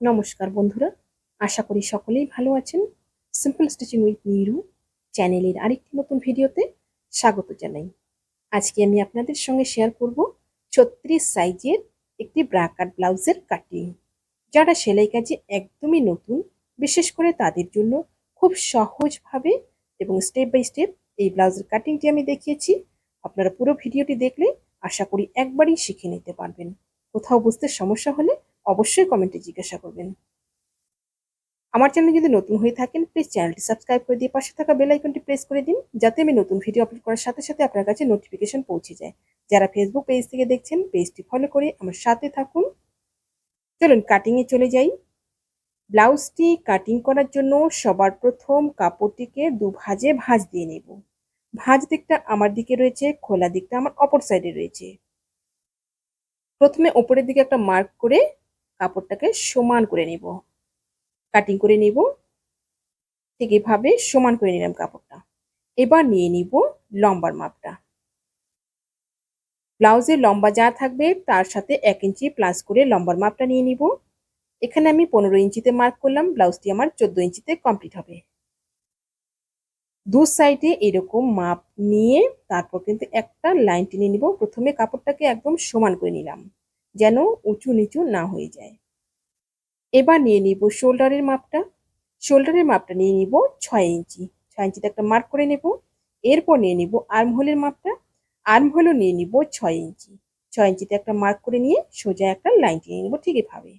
নমস্কার বন্ধুরা, আশা করি সকলেই ভালো আছেন। সিম্পল স্টিচিং উইথ নিরু চ্যানেলের আরেকটি নতুন ভিডিওতে স্বাগত জানাই। আজকে আমি আপনাদের সঙ্গে শেয়ার করব ছত্রিশ সাইজের একটি ব্রাকাট ব্লাউজের কাটিং যারা সেলাই কাজে একদমই নতুন, বিশেষ করে তাদের জন্য খুব সহজভাবে এবং স্টেপ বাই স্টেপ এই ব্লাউজের কাটিংটি আমি দেখিয়েছি। আপনারা পুরো ভিডিওটি দেখলে আশা করি একবারই শিখে নিতে পারবেন। কোথাও বুঝতে সমস্যা হলে অবশ্যই কমেন্টে জিজ্ঞাসা করবেন। আমার চ্যানেল যদি নতুন হয়ে থাকেন প্লিজ চ্যানেলটি সাবস্ক্রাইব করে দিয়ে পাশে থাকা বেল আইকনটি প্রেস করে দিন, যাতে আমি নতুন ভিডিও আপলোড করার সাথে সাথে আপনার কাছে নোটিফিকেশন পৌঁছে যায়। যারা ফেসবুক পেজ থেকে দেখছেন পেজটি ফলো করে আমার সাথে থাকুন। চলুন কাটিংয়ে চলে যাই। ব্লাউজটি কাটিং করার জন্য সবার প্রথম কাপড়টিকে দু ভাজে ভাঁজ দিয়ে নেব। ভাঁজ দিকটা আমার দিকে রয়েছে, খোলা দিকটা আমার অপর সাইডে রয়েছে। প্রথমে ওপরের দিকে একটা মার্ক করে কাপড়টাকে সমান করে নিব। কাটিং করে নিব। ঠিক এভাবে সমান করে নিলাম কাপড়টা। এবার নিয়ে নিব লম্বার মাপটা। ব্লাউজের লম্বা যা থাকবে তার সাথে এক ইঞ্চি প্লাস করে লম্বার মাপটা নিয়ে নিব। এখানে আমি পনেরো ইঞ্চিতে মার্ক করলাম ব্লাউজটি আমার চোদ্দ ইঞ্চিতে কমপ্লিট হবে। দু সাইডে এরকম মাপ নিয়ে তারপর কিন্তু একটা লাইন টেনে নিব। প্রথমে কাপড়টাকে একদম সমান করে নিলাম। যেন উঁচু নিচু না হয়ে যায়। এবার নিয়ে নিব শোল্ডারের মাপটা। শোল্ডারের মাপটা নিয়ে নিব ছয় ইঞ্চি। ছয় ইঞ্চিতে একটা মার্ক করে নেব। এরপর নিয়ে নিব আর্মহোলের মাপটা। আর্ম আর্মহোলও নিয়ে নিব ছয় ইঞ্চি। ছয় ইঞ্চিতে একটা মার্ক করে নিয়ে সোজা একটা লাইন টেনে নিব ঠিক এভাবে।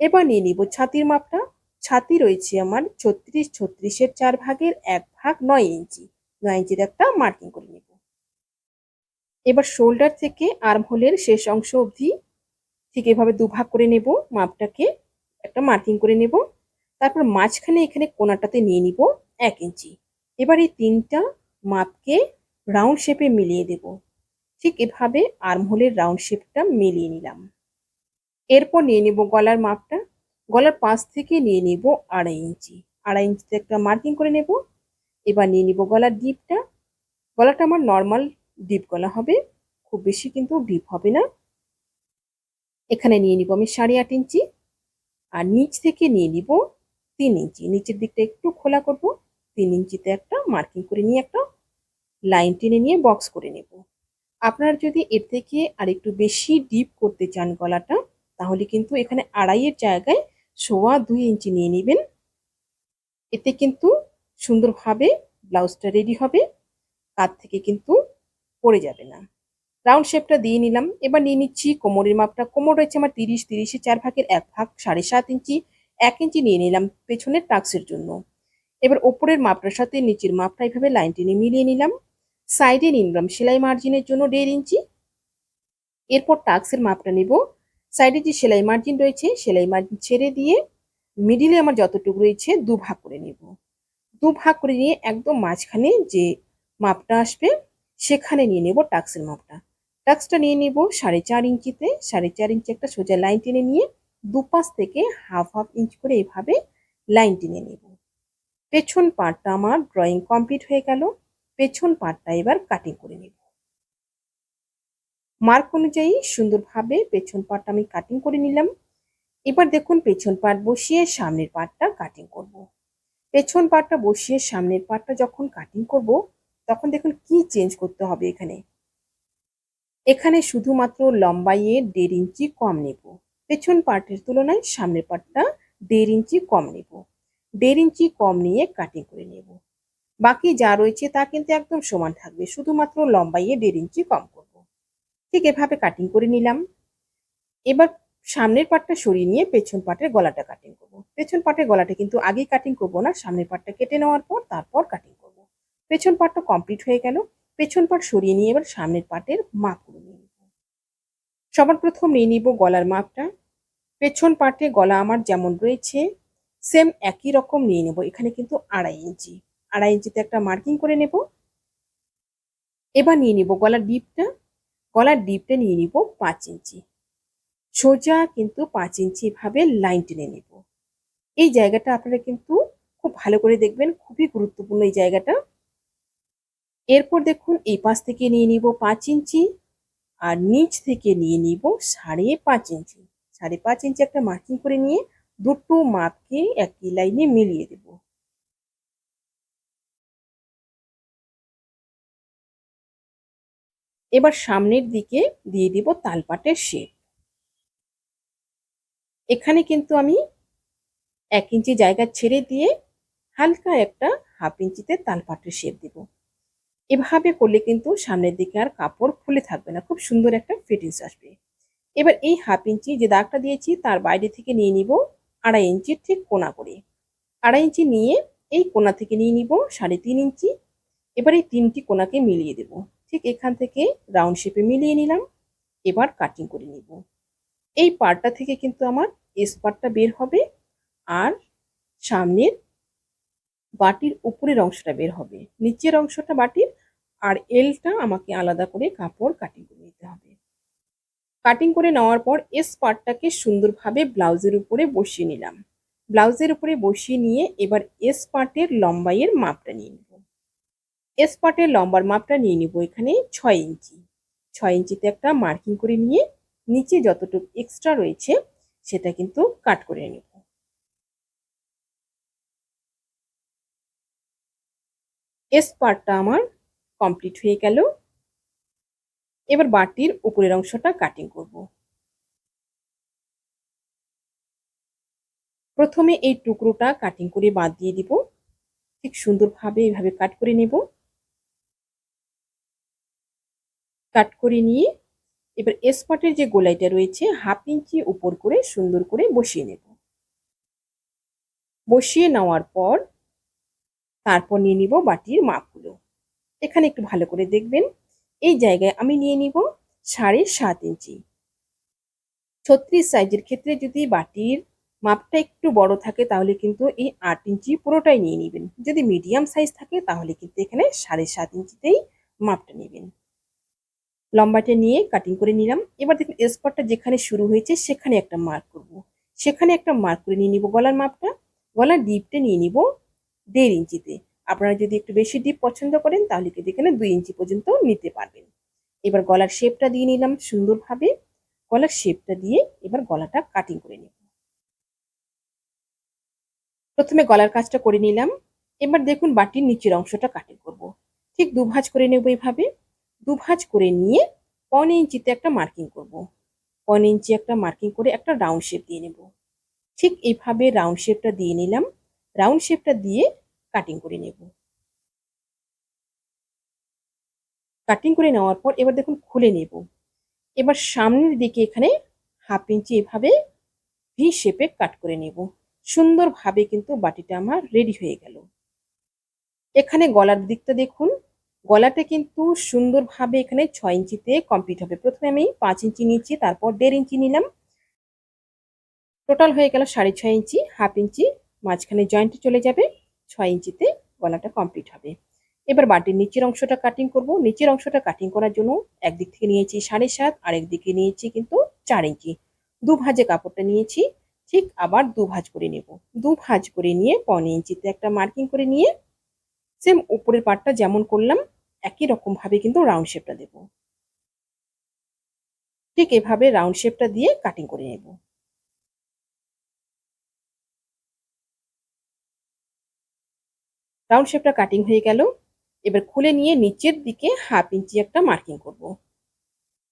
এবার নিয়ে নিব ছাতির মাপটা। ছাতি রয়েছে আমার ছত্রিশ, ছত্রিশের চার ভাগের এক ভাগ নয় ইঞ্চি। নয় ইঞ্চির একটা মার্কিং করে নেব। এবার শোল্ডার থেকে আর্মহোলের শেষ অংশ অবধি ঠিক এভাবে দুভাগ করে নেব, মাপটাকে একটা মার্কিং করে নেব। তারপর মাঝখানে এখানে কোনাটাতে নিয়ে নিব এক ইঞ্চি। এবার এই তিনটা মাপকে রাউন্ড শেপে মিলিয়ে দেব। ঠিক এভাবে আর্মহোলের রাউন্ড শেপটা মিলিয়ে নিলাম। এরপর নিয়ে নেব গলার মাপটা। গলার পাশ থেকে নিয়ে নেব আড়াই ইঞ্চি। আড়াই ইঞ্চিতে একটা মার্কিং করে নেব। এবার নিয়ে নিব গলার ডিপটা। গলাটা আমার নর্মাল ডিপ গলা হবে। খুব বেশি কিন্তু ডিপ হবে না। এখানে নিয়ে নিব আমি সাড়ে আট ইঞ্চি। আর নিচ থেকে নিয়ে নিব তিন ইঞ্চি। নিচের দিকটা একটু খোলা করব, তিন ইঞ্চিতে একটা মার্কিং করে নিয়ে একটা লাইন টেনে নিয়ে বক্স করে নেব। আপনারা যদি এর থেকে আর একটু বেশি ডিপ করতে চান গলাটা, তাহলে কিন্তু এখানে আড়াইয়ের জায়গায় সোয়া দুই ইঞ্চি নিয়ে নেবেন। এতে কিন্তু সুন্দরভাবে ব্লাউজটা রেডি হবে কাত থেকে কিন্তু পড়ে যাবে না। রাউন্ড শেপটা দিয়ে নিলাম। এবার নিয়ে নিচ্ছি কোমরের মাপটা। কোমর রয়েছে আমার তিরিশ, তিরিশে চার ভাগের এক ভাগ, সাড়ে সাত ইঞ্চি। এক ইঞ্চি নিয়ে নিলাম পেছনের টাক্সের জন্য। এবার ওপরের মাপটার সাথে নিচের মাপটা এইভাবে লাইন টেনে মিলিয়ে নিলাম। সাইডে নিয়ে নিলাম সেলাই মার্জিনের জন্য দেড় ইঞ্চি। এরপর টাক্সের মাপটা নেব। সাইডে যে সেলাই মার্জিন রয়েছে, সেলাই মার্জিন ছেড়ে দিয়ে মিডিলে আমার যতটুকু রয়েছে দু ভাগ করে নেব। দু ভাগ করে নিয়ে একদম মাঝখানে যে মাপটা আসবে, সেখানে নিয়ে নেব টাক্সের মাপটা। টাক্সটা নিয়ে নেব সাড়ে চার ইঞ্চিতে। সাড়ে চার ইঞ্চি একটা সোজা লাইন টেনে নিয়ে দুপাশ থেকে হাফ হাফ ইঞ্চ করে এভাবে লাইন টেনে নেব। পেছন পার্টটা আমার ড্রয়িং কমপ্লিট হয়ে গেল। পেছন পার্টটা এবার কাটিং করে নেব। মার্ক অনুযায়ী সুন্দরভাবে পেছন পার্টটা আমি কাটিং করে নিলাম। এবার দেখুন পেছন পার্ট বসিয়ে সামনের পার্টটা কাটিং করব। পেছন পার্টটা বসিয়ে সামনের পার্টটা যখন কাটিং করব, তখন দেখুন কি চেঞ্জ করতে হবে এখানে। এখানে শুধুমাত্র লম্বাইয়ে দেড় ইঞ্চি কম নেব। পেছন পার্টের তুলনায় সামনের পার্টটা দেড় ইঞ্চি কম নেব। দেড় ইঞ্চি কম নিয়ে কাটিং করে নেব। বাকি যা রয়েছে তা কিন্তু একদম সমান থাকবে, শুধুমাত্র লম্বাইয়ে দেড় ইঞ্চি কম করব। ঠিক এভাবে কাটিং করে নিলাম। এবার সামনের পার্টটা সরিয়ে নিয়ে পেছন পার্টের গলাটা কাটিং করব। পেছন পার্টের গলাটা কিন্তু আগেই কাটিং করব না, সামনের পার্টটা কেটে নেওয়ার পর তারপর কাটিং করব। পেছন পার্টটা কমপ্লিট হয়ে গেল। পেছন পার্ট সরিয়ে নিয়ে এবার সামনের পার্টের মাপ সবার প্রথম নিয়ে নিব গলার মাপটা। পেছন পার্টে গলা আমার যেমন রয়েছে সেম একই রকম নিয়ে নেব। এখানে কিন্তু আড়াই ইঞ্চি। আড়াই ইঞ্চিতে একটা মার্কিং করে নেব। এবার নিয়ে নিব গলার ডিপটা গলার ডিপটা নিয়ে নিব পাঁচ ইঞ্চি। সোজা কিন্তু পাঁচ ইঞ্চি ভাবে লাইন টেনে নেব। এই জায়গাটা আপনারা কিন্তু খুব ভালো করে দেখবেন, খুবই গুরুত্বপূর্ণ এই জায়গাটা। এরপর দেখুন এই পাশ থেকে নিয়ে নিব পাঁচ ইঞ্চি। আর নিচ থেকে নিয়ে নিব সাড়ে পাঁচ ইঞ্চি। সাড়ে পাঁচ ইঞ্চি একটা মার্কিং করে নিয়ে দুটো মাপকে একই লাইনে মিলিয়ে দেব। এবার সামনের দিকে দিয়ে দিব তালপাটের শেপ। এখানে কিন্তু আমি এক ইঞ্চি জায়গা ছেড়ে দিয়ে হালকা একটা হাফ ইঞ্চিতে তালপাটের শেপ দেব। এভাবে করলে কিন্তু সামনের দিকে আর কাপড় খুলে থাকবে না। খুব সুন্দর একটা ফিটিংস আসবে। এবার এই হাফ ইঞ্চি যে দাগটা দিয়েছি তার বাইরে থেকে নিয়ে নিব আড়াই ইঞ্চির ঠিক কোনা করে। আড়াই ইঞ্চি নিয়ে এই কোনা থেকে নিয়ে নিব সাড়ে তিন ইঞ্চি। এবার এই তিনটি কোনাকে মিলিয়ে দেব। ঠিক এখান থেকে রাউন্ড শেপে মিলিয়ে নিলাম। এবার কাটিং করে নিব। এই পার্টটা থেকে কিন্তু আমার এস পার্টটা বের হবে আর সামনের বাটির উপরের অংশটা বের হবে। নিচের অংশটা বাটির আর এলটা আমাকে আলাদা করে কাপড় কাটিং করে নিতে হবে। কাটিং করে নেওয়ার পর এস পার্টটাকে সুন্দরভাবে ব্লাউজের উপরে বসিয়ে নিলাম। ব্লাউজের উপরে বসিয়ে নিয়ে এবার এস পার্টের লম্বাইয়ের মাপটা নিয়ে নেব। এস পার্টের লম্বার মাপটা নিয়ে নিব এখানে ছয় ইঞ্চি। ছয় ইঞ্চিতে একটা মার্কিং করে নিয়ে নিচে যতটুকু এক্সট্রা রয়েছে সেটা কিন্তু কাট করে নেব। এস পার্টটা আমার কমপ্লিট হয়ে গেল। এবার বাটির উপরের অংশটা কাটিং করব। প্রথমে এই টুকরোটা কাটিং করে বাদ দিয়ে দিব। ঠিক সুন্দরভাবে এইভাবে কাট করে নেব। কাট করে নিয়ে এবার স্পটের যে গোলাইটা রয়েছে, হাফ ইঞ্চি উপর করে সুন্দর করে বসিয়ে নেব। বসিয়ে নেওয়ার পর তারপর নিয়ে নিব বাটির মাপগুলো। এখানে একটু ভালো করে দেখবেন। এই জায়গায় আমি নিয়ে নিব সাড়ে সাত ইঞ্চি। ছত্রিশ সাইজের ক্ষেত্রে যদি বাটির মাপটা একটু বড় থাকে তাহলে কিন্তু এই আট ইঞ্চি পুরোটাই নিয়ে নেবেন। যদি মিডিয়াম সাইজ থাকে তাহলে কিন্তু এখানে সাড়ে সাত ইঞ্চিতেই মাপটা নেবেন। লম্বাটা নিয়ে কাটিং করে নিলাম। এবার দেখুন স্পটটা যেখানে শুরু হয়েছে সেখানে একটা মার্ক করব। সেখানে একটা মার্ক করে নিয়ে নিব গলার মাপটা। গলার ডিপটা নিয়ে নিব দেড় ইঞ্চিতে। আপনারা যদি একটু বেশি ডিপ পছন্দ করেন, তাহলে কিন্তু এখানে দুই ইঞ্চি পর্যন্ত নিতে পারবেন। এবার গলার শেপটা দিয়ে নিলাম সুন্দরভাবে। গলার শেপটা দিয়ে এবার গলাটা কাটিং করে নেব। প্রথমে গলার কাজটা করে নিলাম। এবার দেখুন বাটির নিচের অংশটা কাটিং করব। ঠিক দুভাজ করে নেব এইভাবে দুভাজ করে নিয়ে পনে ইঞ্চিতে একটা মার্কিং করব। পনে ইঞ্চি একটা মার্কিং করে একটা রাউন্ড শেপ দিয়ে নেব। ঠিক এইভাবে রাউন্ড শেপটা দিয়ে নিলাম। রাউন্ড শেপটা দিয়ে কাটিং করে নেব। কাটিং করে নেওয়ার পর এবার দেখুন খুলে নেব। এবার সামনের দিকে এখানে হাফ ইঞ্চি এভাবে ভি শেপে কাট করে নেব। সুন্দরভাবে কিন্তু বাটিটা আমার রেডি হয়ে গেল। এখানে গলার দিকটা দেখুন। গলাটা কিন্তু সুন্দরভাবে এখানে ছয় ইঞ্চিতে কমপ্লিট হবে। প্রথমে আমি পাঁচ ইঞ্চি নিচ্ছি তারপর দেড় ইঞ্চি নিলাম। টোটাল হয়ে গেল সাড়ে ছয় ইঞ্চি হাফ ইঞ্চি মাঝখানে জয়েন্টে চলে যাবে। ছয় ইঞ্চিতে গলাটা কমপ্লিট হবে। এবার বাটির নিচের অংশটা কাটিং করব। নিচের অংশটা কাটিং করার জন্য একদিক থেকে নিয়েছি সাড়ে সাত আরেক দিকে নিয়েছি কিন্তু চার ইঞ্চি। দু ভাজে কাপড়টা নিয়েছি, ঠিক আবার দু ভাজ করে নেব। দু ভাজ করে নিয়ে পনে ইঞ্চিতে একটা মার্কিং করে নিয়ে সেম উপরের পাটটা যেমন করলাম, একই রকম ভাবে কিন্তু রাউন্ড শেপটা দেব। ঠিক এভাবে রাউন্ড শেপটা দিয়ে কাটিং করে নেব। রাউন্ড শেপটা কাটিং হয়ে গেল। এবার খুলে নিয়ে নিচের দিকে হাফ ইঞ্চি একটা মার্কিং করব।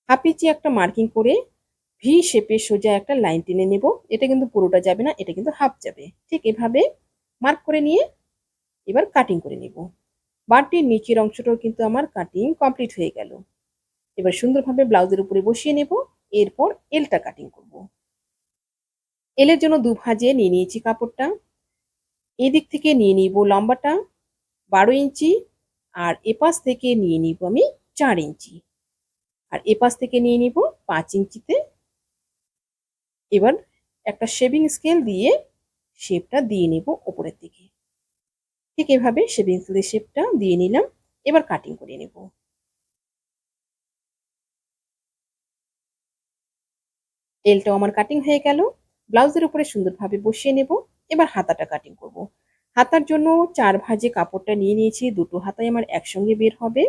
হাফ ইঞ্চি একটা মার্কিং করে ভি শেপে সোজা একটা লাইন টেনে নেব। এটা কিন্তু পুরোটা যাবে না, এটা কিন্তু হাফ যাবে। ঠিক এভাবে মার্ক করে নিয়ে এবার কাটিং করে নেব। বারটির নিচের অংশটাও কিন্তু আমার কাটিং কমপ্লিট হয়ে গেল। এবার সুন্দরভাবে ব্লাউজের উপরে বসিয়ে নেব। এরপর এলটা কাটিং করব। এলের জন্য দু ভাজে নিয়ে নিয়েছি কাপড়টা। এদিক থেকে নিয়ে নিব লম্বাটা বারো ইঞ্চি আর এপাশ থেকে নিয়ে নিব আমি চার ইঞ্চি। আর এপাশ থেকে নিয়ে নিব পাঁচ ইঞ্চিতে। এবার একটা শেভিং স্কেল দিয়ে শেপটা দিয়ে নিব ওপরের দিকে। ঠিক এভাবে শেভিং স্কেলের শেপটা দিয়ে নিলাম, এবার কাটিং করে নেব। এলটাও আমার কাটিং হয়ে গেল, ব্লাউজের উপরে সুন্দরভাবে বসিয়ে নেব। এবার হাতাটা কাটিং করব। হাতার জন্য চার ভাজে কাপড়টা নিয়ে নিয়েছি, দুটো হাতায় আমার একসঙ্গে বের হবে।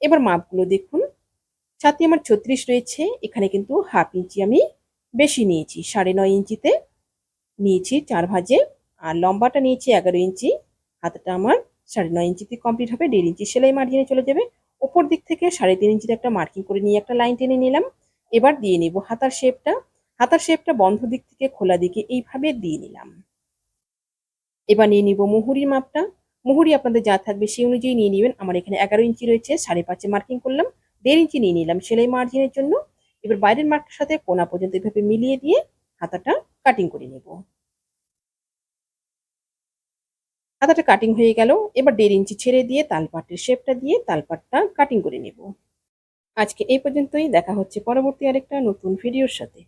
এবার মাপগুলো দেখুন। ছাতি আমার ছত্রিশ রয়েছে, এখানে কিন্তু হাফ ইঞ্চি আমি বেশি নিয়েছি, সাড়ে নয় ইঞ্চিতে নিয়েছি চার ভাজে। আর লম্বাটা নিয়েছি এগারো ইঞ্চি, হাতাটা আমার সাড়ে নয় ইঞ্চিতে কমপ্লিট হবে, দেড় ইঞ্চি সেলাই মার্জিনে চলে যাবে। ওপর দিক থেকে সাড়ে তিন ইঞ্চিতে একটা মার্কিং করে নিয়ে একটা লাইন টেনে নিলাম। এবার দিয়ে নিব হাতার শেপটা হাতার শেপটা বন্ধ দিক থেকে খোলা দিকে এইভাবে দিয়ে নিলাম। এবার নিয়ে নিব মুহুরির মাপটা। মুহুরি আপনাদের যা থাকবে সেই অনুযায়ী নিয়ে নেবেন। আমার এখানে এগারো ইঞ্চি রয়েছে, সাড়ে পাঁচে মার্কিং করলাম, দেড় ইঞ্চি নিয়ে নিলাম সেলাই মার্জিনের জন্য। এবার বাইরের মার্কটার সাথে কোনা পর্যন্ত এভাবে মিলিয়ে দিয়ে হাতাটা কাটিং করে নেব। হাতাটা কাটিং হয়ে গেল, এবার দেড় ইঞ্চি ছেড়ে দিয়ে তালপাটের শেপটা দিয়ে তালপাটটা কাটিং করে নেব। আজকে এই পর্যন্তই, দেখা হচ্ছে পরবর্তী আরেকটা নতুন ভিডিওর সাথে।